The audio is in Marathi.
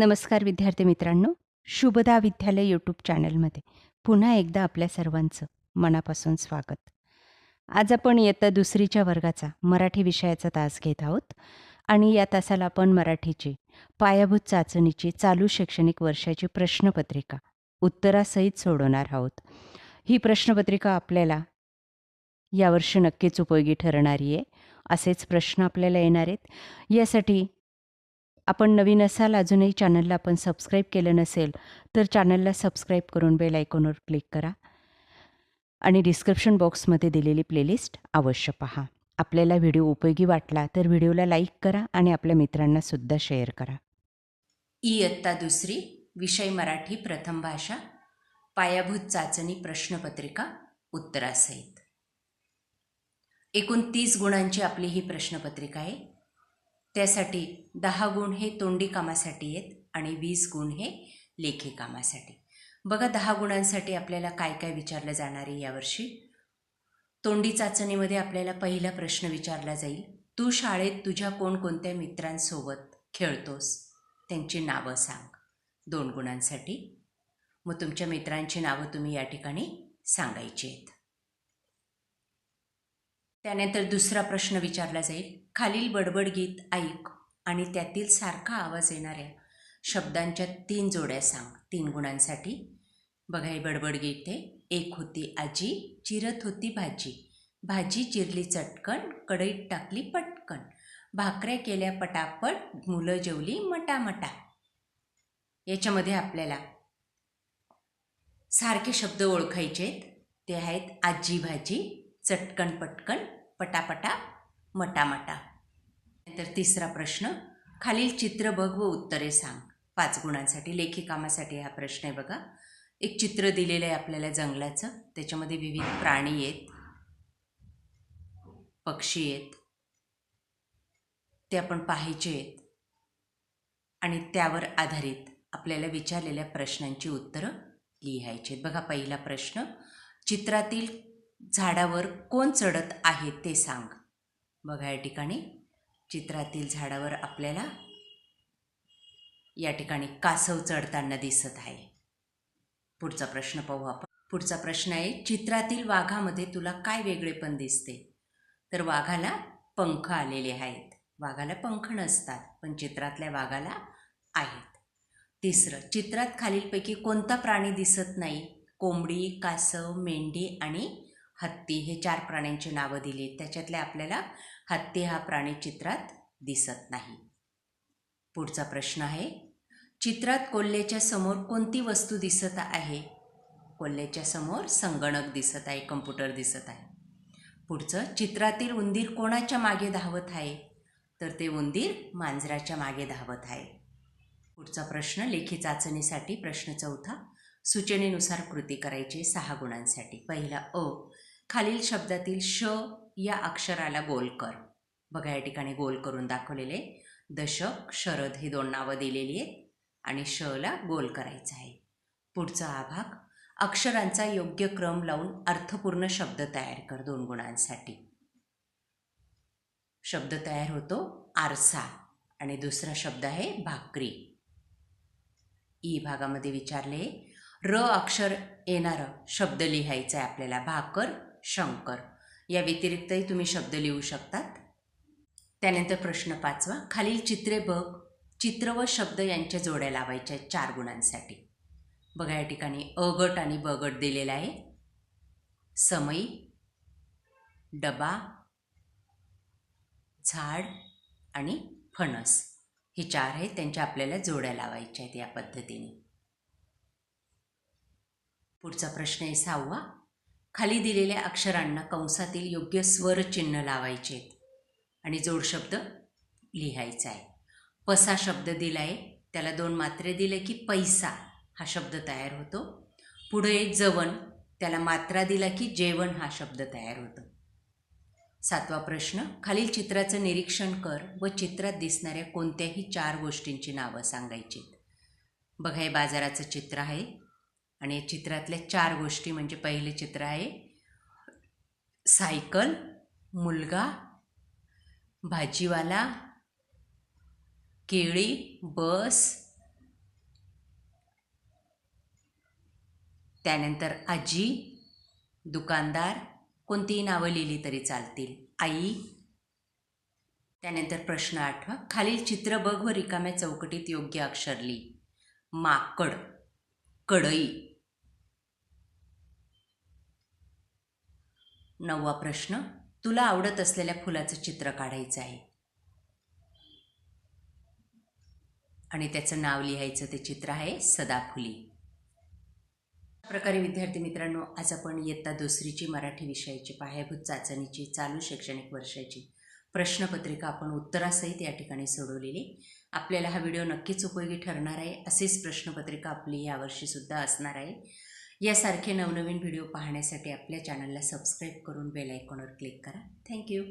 नमस्कार विद्यार्थी मित्रांनो. शुभदा विद्यालय यूट्यूब चॅनलमध्ये. पुन्हा एकदा आपल्या सर्वांचं मनापासून स्वागत. आज आपण इयत्ता दुसरीच्या वर्गाचा मराठी विषयाचा तास घेत आहोत. आणि या तासाला आपण मराठीची पायाभूत चाचणीची चालू शैक्षणिक वर्षाची प्रश्नपत्रिका उत्तरासहित सोडवणार आहोत. ही प्रश्नपत्रिका आपल्याला यावर्षी नक्कीच उपयोगी ठरणारी आहे. असेच प्रश्न आपल्याला येणार आहेत. यासाठी आपण नवीन असाल अजूनही चॅनलला आपण सबस्क्राईब केलं नसेल तर चॅनलला सबस्क्राईब करून बेल आयकॉनवर क्लिक करा. आणि डिस्क्रिप्शन बॉक्समध्ये दिलेली प्लेलिस्ट अवश्य पहा. आपल्याला व्हिडिओ उपयोगी वाटला तर व्हिडिओला लाईक करा आणि आपल्या मित्रांनासुद्धा शेअर करा. इयत्ता दुसरी विषय मराठी प्रथम भाषा पायाभूत चाचणी प्रश्नपत्रिका उत्तरासहित. एकूण तीस गुणांची आपली ही प्रश्नपत्रिका आहे. त्यासाठी दहा गुण हे तोंडी कामासाठी आहेत आणि वीस गुण हे लेखी कामासाठी. बघा दहा गुणांसाठी आपल्याला काय काय विचारलं जाणार आहे यावर्षी. तोंडी चाचणीमध्ये आपल्याला पहिला प्रश्न विचारला जाईल. तू शाळेत तुझ्या कोणकोणत्या मित्रांसोबत खेळतोस? त्यांची नावं सांग. दोन गुणांसाठी. मग तुमच्या मित्रांची नावं तुम्ही या ठिकाणी सांगायची आहेत. त्यानंतर दुसरा प्रश्न विचारला जाईल. खालील बडबड गीत ऐक आणि त्यातील सारखा आवाज येणाऱ्या शब्दांच्या तीन जोड्या सांग. तीन गुणांसाठी. बघा हे बडबड गीत आहे. एक होती आजी चिरत होती भाजी. भाजी चिरली चटकन कढईत टाकली पटकन. भाकऱ्या केल्या पटापट मुलं जेवली मटामटा. याच्यामध्ये आपल्याला सारखे शब्द ओळखायचे आहेत. ते आहेत आजी भाजी चटकन पटकन पटापटा मटामटा. नंतर तिसरा प्रश्न खालील चित्र बघ व उत्तरे सांग. पाच गुणांसाठी लेखी कामासाठी हा प्रश्न आहे बघा. एक चित्र दिलेलं आहे आपल्याला जंगलाचं. त्याच्यामध्ये विविध प्राणी आहेत. पक्षी आहेत. ते आपण पाहायचे आहेत. आणि त्यावर आधारित आपल्याला विचारलेल्या प्रश्नांची उत्तरं लिहायची आहेत. बघा पहिला प्रश्न चित्रातील झाडावर कोण चढत आहे ते सांग. बघा या ठिकाणी. चित्रातील झाडावर आपल्याला या ठिकाणी कासव चढताना दिसत आहे. पुढचा प्रश्न पाहू आपण. पुढचा प्रश्न आहे चित्रातील वाघामध्ये तुला काय वेगळेपण दिसते. तर वाघाला पंख आलेले आहेत. वाघाला पंख नसतात पण चित्रातल्या वाघाला आहेत. तिसरं चित्रात खालीलपैकी कोणता प्राणी दिसत नाही? कोंबडी कासव मेंढी आणि हत्ती हे चार प्राण्यांची नावं दिली. त्याच्यातल्या आपल्याला हत्ती हा प्राणी चित्रात दिसत नाही. पुढचा प्रश्न आहे चित्रात कोल्ह्याच्या समोर कोणती वस्तू दिसत आहे? कोल्ह्याच्या समोर संगणक दिसत आहे कम्प्युटर दिसत आहे. पुढचं चित्रातील उंदीर कोणाच्या मागे धावत आहे? तर ते उंदीर मांजराच्या मागे धावत आहे. पुढचा प्रश्न लेखी चाचणीसाठी प्रश्न चौथा सूचनेनुसार कृती करायची सहा गुणांसाठी. पहिला अ खालील शब्दातील श या अक्षराला गोल कर. बघा या ठिकाणी गोल करून दाखवलेले दशक शरद ही दोन नावं दिलेली आहेत आणि शला गोल करायचा आहे. पुढचा हा भाग अक्षरांचा योग्य क्रम लावून अर्थपूर्ण शब्द तयार कर दोन गुणांसाठी. शब्द तयार होतो आरसा आणि दुसरा शब्द आहे भाकरी. ई भागामध्ये विचारले र अक्षर येणारं शब्द लिहायचं आहे आपल्याला भाकर शंकर. या व्यतिरिक्तही तुम्ही शब्द लिहू शकतात. त्यानंतर प्रश्न पाचवा. खालील चित्रे बघ. चित्र व शब्द यांच्या जोड्या लावायच्या आहेत चार गुणांसाठी. बघा या ठिकाणी अ गट आणि बगट दिलेला आहे. समई डबा झाड आणि फणस. हे चार आहेत त्यांच्या आपल्याला जोड्या लावायच्या आहेत या पद्धतीने. पुढचा प्रश्न आहे सहावा. खाली दिलेल्या अक्षरांना कंसातील योग्य स्वर चिन्ह लावायचे. आहेत आणि जोडशब्द लिहायचा आहे. पसा शब्द दिला आहे त्याला दोन मात्रे दिले की पैसा हा शब्द तयार होतो. पुढे जवण त्याला मात्रा दिला की जेवण हा शब्द तयार होतो. सातवा प्रश्न खालील चित्राचं निरीक्षण कर व चित्रात दिसणाऱ्या कोणत्याही चार गोष्टींची नावं सांगायची बघा हे बाजाराचं चित्र आहे. आणि या चित्रातल्या चार गोष्टी म्हणजे पहिले चित्र आहे सायकल मुलगा भाजीवाला केळी बस त्यानंतर आजी दुकानदार कोणतीही नावं लिहिली तरी चालतील. आई त्यानंतर प्रश्न आठवा खालील चित्र बघ व रिकाम्या चौकटीत योग्य अक्षर लिही. माकड कढई. नववा प्रश्न तुला आवडत असलेल्या फुलाचं चित्र काढायचं आहे. आणि त्याचं नाव लिहायचं ते चित्र आहे सदाफुली. प्रकारे विद्यार्थी मित्रांनो आज आपण इयत्ता दुसरीची मराठी विषयाची पायाभूत चाचणीची चालू शैक्षणिक वर्षाची प्रश्नपत्रिका आपण उत्तरासहित या ठिकाणी सोडवलेली. आपल्याला हा व्हिडिओ नक्कीच उपयोगी ठरणार आहे. असेच प्रश्नपत्रिका आपली यावर्षीसुद्धा असणार आहे. यासारखे नवनवीन व्हिडिओ पाहण्यासाठी आपल्या चॅनलला सबस्क्राईब करून बेल आयकॉनवर क्लिक करा. थँक्यू